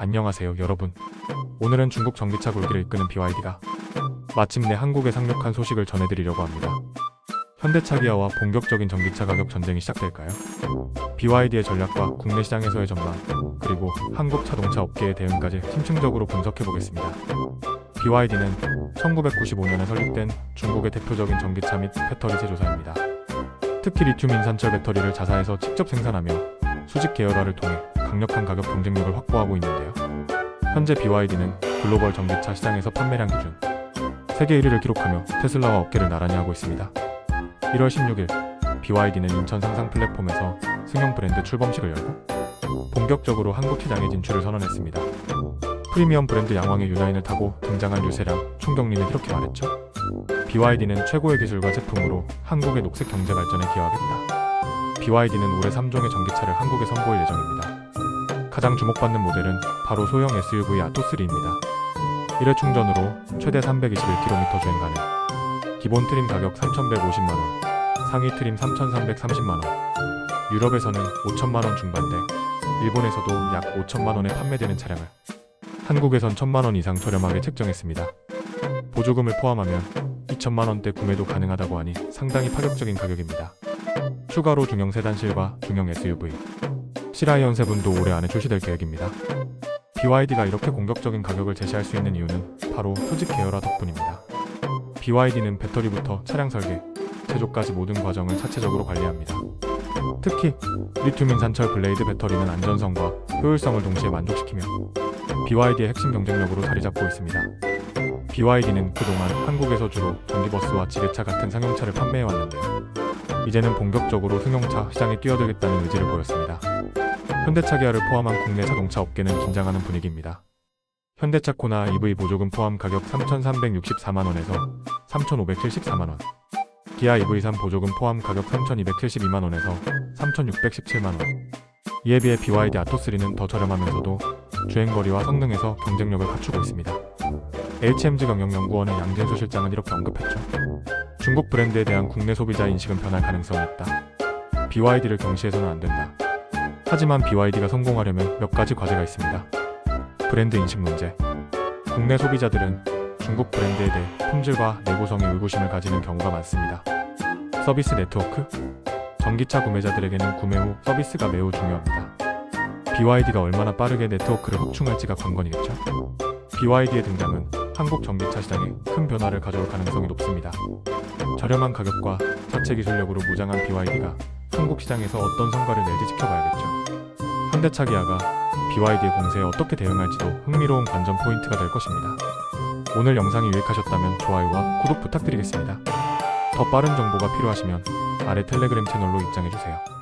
안녕하세요 여러분. 오늘은 중국 전기차 굴기를 이끄는 BYD가 마침내 한국에 상륙한 소식을 전해드리려고 합니다. 현대차 기아와 본격적인 전기차 가격 전쟁이 시작될까요? BYD의 전략과 국내 시장에서의 전망, 그리고 한국 자동차 업계의 대응까지 심층적으로 분석해 보겠습니다. BYD는 1995년에 설립된 중국의 대표적인 전기차 및 배터리 제조사입니다. 특히 리튬 인산철 배터리를 자사에서 직접 생산하며 수직 계열화를 통해 강력한 가격 경쟁력을 확보하고 있는데요. 현재 BYD는 글로벌 전기차 시장에서 판매량 기준 세계 1위를 기록하며 테슬라와 어깨를 나란히 하고 있습니다. 1월 16일 BYD는 인천 상상 플랫폼에서 승용 브랜드 출범식을 열고 본격적으로 한국 시장에 진출을 선언했습니다. 프리미엄 브랜드 양왕의 유나인을 타고 등장한 류세랑 총경리는 이렇게 말했죠. BYD는 최고의 기술과 제품으로 한국의 녹색 경제 발전에 기여하겠다. BYD는 올해 3종의 전기차를 한국에 선보일 예정입니다. 가장 주목받는 모델은 바로 소형 SUV 아토3입니다. 1회 충전으로 최대 321km 주행 가능. 기본 트림 가격 3,150만원, 상위 트림 3,330만원. 유럽에서는 5천만원 중반대, 일본에서도 약 5천만원에 판매되는 차량을 한국에선 1천만원 이상 저렴하게 책정했습니다. 보조금을 포함하면 2천만 원대 구매도 가능하다고 하니 상당히 파격적인 가격입니다. 추가로 중형 세단실과 중형 SUV, 시라이언 세븐도 올해 안에 출시될 계획입니다. BYD가 이렇게 공격적인 가격을 제시할 수 있는 이유는 바로 수직 계열화 덕분입니다. BYD는 배터리부터 차량 설계, 제조까지 모든 과정을 자체적으로 관리합니다. 특히 리튬 인 산철 블레이드 배터리는 안전성과 효율성을 동시에 만족시키며 BYD의 핵심 경쟁력으로 자리 잡고 있습니다. BYD는 그동안 한국에서 주로 전기버스와 지게차 같은 상용차를 판매해 왔는데요. 이제는 본격적으로 승용차 시장에 뛰어들겠다는 의지를 보였습니다. 현대차 기아를 포함한 국내 자동차 업계는 긴장하는 분위기입니다. 현대차 코나 EV 보조금 포함 가격 3,364만원에서 3,574만원. 기아 EV3 보조금 포함 가격 3,272만원에서 3,617만원. 이에 비해 BYD 아토3는 더 저렴하면서도 주행거리와 성능에서 경쟁력을 갖추고 있습니다. HMG 경영연구원의 양진수 실장은 이렇게 언급했죠. 중국 브랜드에 대한 국내 소비자 인식은 변할 가능성이 있다. BYD를 경시해서는 안 된다. 하지만 BYD가 성공하려면 몇 가지 과제가 있습니다. 브랜드 인식 문제. 국내 소비자들은 중국 브랜드에 대해 품질과 내구성에 의구심을 가지는 경우가 많습니다. 서비스 네트워크. 전기차 구매자들에게는 구매 후 서비스가 매우 중요합니다. BYD가 얼마나 빠르게 네트워크를 확충할지가 관건이겠죠. BYD의 등장은 한국 전기차 시장에 큰 변화를 가져올 가능성이 높습니다. 저렴한 가격과 자체 기술력으로 무장한 BYD가 한국 시장에서 어떤 성과를 낼지 지켜봐야겠죠. 현대차 기아가 BYD의 공세에 어떻게 대응할지도 흥미로운 관전 포인트가 될 것입니다. 오늘 영상이 유익하셨다면 좋아요와 구독 부탁드리겠습니다. 더 빠른 정보가 필요하시면 아래 텔레그램 채널로 입장해주세요.